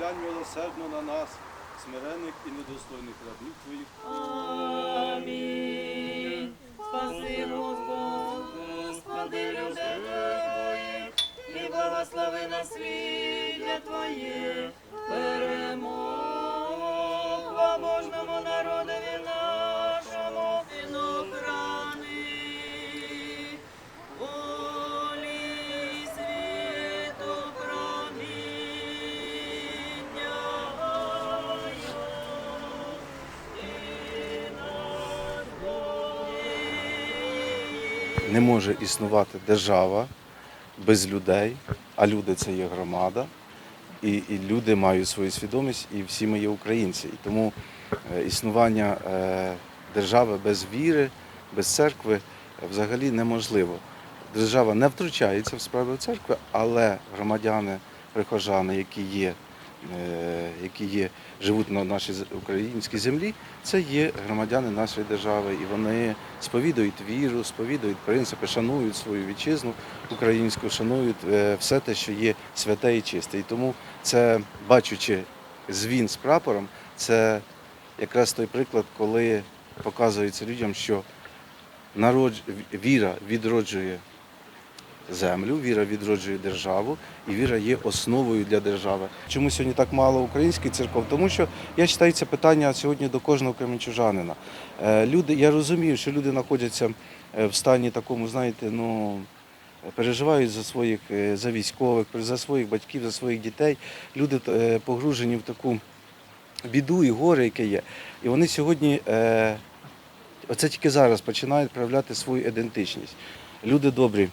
поглянь милосердно на нас, смирених і недостойних рабів Твоїх. Амінь. Спаси Господи, Господи, людей Твоїх, і благослови насліддя Твоє, Не може існувати держава без людей, а люди це є громада. І, і люди мають свою свідомість, і всі ми є українці. І тому е, існування е, держави без віри, без церкви е, взагалі неможливо. Держава не втручається в справи церкви, але громадяни, прихожани, які є, які є, живуть на нашій українській землі, це є громадяни нашої держави, і вони сповідують віру, сповідують принципи, шанують свою вітчизну українську, шанують е, все те, що є святе і чисте. І тому це, бачучи звін з прапором, це якраз той приклад, коли показується людям, що народ, віра відроджує землю, віра відроджує державу, і віра є основою для держави. Чому сьогодні так мало українських церков? Тому що я вважаю, це питання сьогодні до кожного кременчужанина. Е, Люди, я розумію, що люди знаходяться е, в стані такому, знаєте, ну. Переживають за своїх е, за військових, за своїх батьків, за своїх дітей. Люди погружені в таку біду і горе, яке є. І вони сьогодні, оце тільки зараз починають проявляти свою ідентичність. Люди добрі,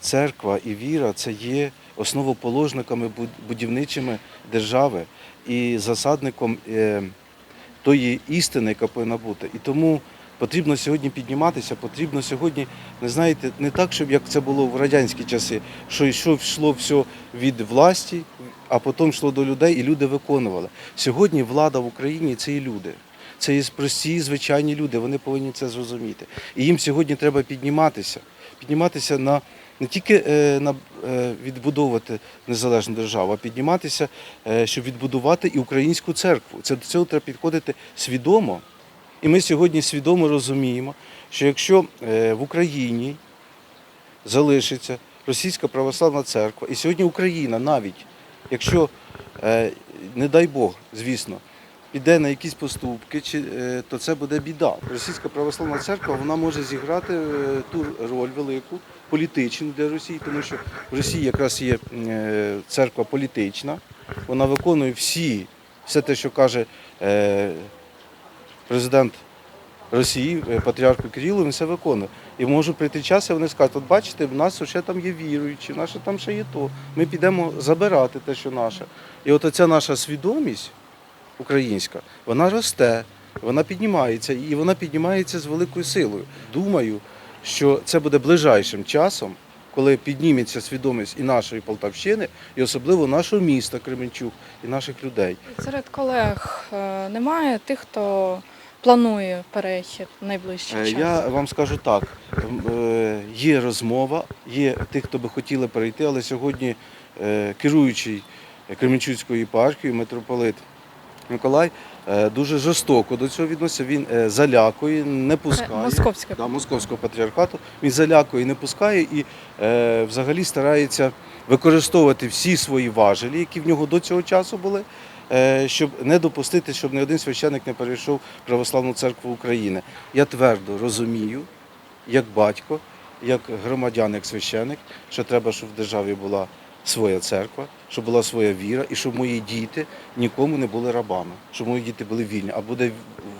церква і віра це є основоположниками буд- будівничими держави і засадником е, тої істини, яка повинна бути. І тому потрібно сьогодні підніматися, потрібно сьогодні, не знаєте, не так, щоб як це було в радянські часи, що йшло, йшло все від власті, а потім йшло до людей, і люди виконували. Сьогодні влада в Україні це і люди. Це є прості, звичайні люди, вони повинні це зрозуміти. І їм сьогодні треба підніматися, підніматися на не тільки е, на е, відбудовувати незалежну державу, а підніматися, е, щоб відбудувати і українську церкву. Це до цього треба підходити свідомо. І ми сьогодні свідомо розуміємо, що якщо в Україні залишиться російська православна церква, і сьогодні Україна навіть, якщо, не дай Бог, звісно, піде на якісь поступки, чи, е, то це буде біда. Російська православна церква вона може зіграти е, ту роль велику, політичну для Росії, тому що в Росії якраз є е, церква політична, вона виконує всі, все те, що каже президент Росії, е, патріарх Кирило, він все виконує. І може прийти час, і вони скажуть, от бачите, в нас ще там є віруючі, ще там ще є то. Ми підемо забирати те, що наше. І от оця наша свідомість українська, вона росте, вона піднімається, і вона піднімається з великою силою. Думаю, що це буде ближайшим часом, коли підніметься свідомість і нашої Полтавщини, і особливо нашого міста Кременчук, і наших людей. Серед колег е, немає тих, хто планує перехід найближчий Е, час. Я вам скажу так: е, є розмова, є тих, хто би хотіли перейти, але сьогодні керуючий Кременчуцькою єпархією, митрополит Миколай, е, дуже жорстоко до цього відноситься. Він е, залякує, не пускає. Московське. Да, московського патріархату. Він залякує, не пускає і е, взагалі старається використовувати всі свої важелі, які в нього до цього часу були, е, щоб не допустити, щоб ні один священник не перейшов в Православну церкву України. Я твердо розумію, як батько, як громадян, як священик, що треба, щоб в державі була своя церква, щоб була своя віра, і щоб мої діти нікому не були рабами, щоб мої діти були вільні. А буде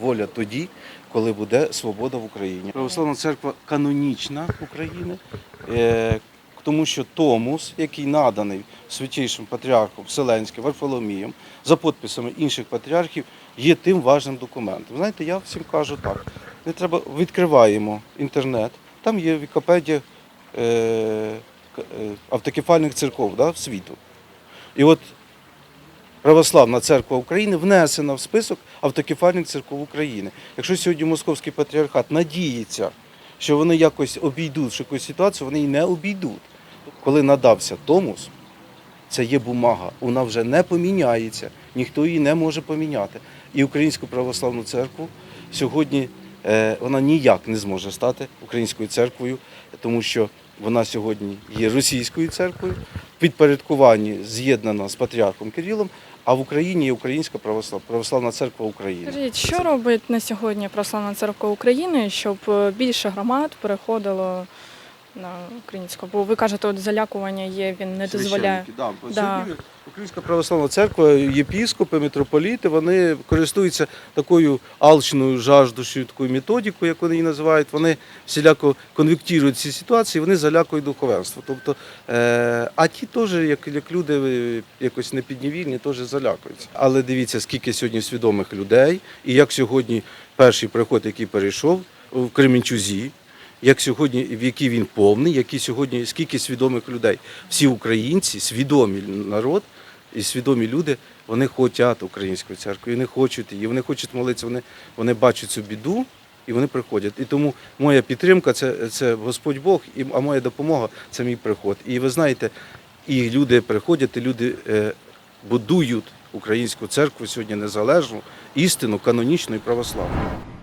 воля тоді, коли буде свобода в Україні. Православна церква канонічна України, е, тому що Томус, який наданий святійшим патріархом Вселенським, Варфоломієм, за підписами інших патріархів, є тим важним документом. Знаєте, я всім кажу так: не треба відкриваємо інтернет, там є Вікіпедія е, автокефальних церков да, світу. І от Православна церква України внесена в список автокефальних церков України. Якщо сьогодні Московський патріархат надіється, що вони якось обійдуть якусь ситуацію, вони її не обійдуть. Коли надався Томос, це є бумага. Вона вже не поміняється, ніхто її не може поміняти. І Українську православну церкву сьогодні е, вона ніяк не зможе стати українською церквою, тому що вона сьогодні є російською церквою, підпорядкуванні з'єднана з патріархом Кирилом, а в Україні є Українська православ, православна церква України. Скажіть, що робить на сьогодні Православна церква України, щоб е, більше громад переходило на українську? Бо ви кажете, от залякування є, він не дозволяє. Да. бо Да. Сьогодні Українська православна церква, єпіскопи, митрополіти, вони користуються такою алчною, жаждущою такою методикою, як вони її називають. Вони всіляко конвектують ці ситуації, вони залякують духовенство. Тобто, е, а ті теж, як, як люди е, якось непідневільні, теж залякуються. Але дивіться, скільки сьогодні свідомих людей, і як сьогодні перший приход, який перейшов в Кременчузі, як сьогодні, в який він повний, які сьогодні скільки свідомих людей. Всі українці, свідомі народ і свідомі люди, вони хочуть української церкви, вони хочуть її, вони хочуть молитися, вони, вони бачать цю біду і вони приходять. І тому моя підтримка це, це Господь Бог, і, а моя допомога це мій приход. І ви знаєте, і люди приходять, і люди е, будують українську церкву сьогодні незалежну, істину, канонічну і православну.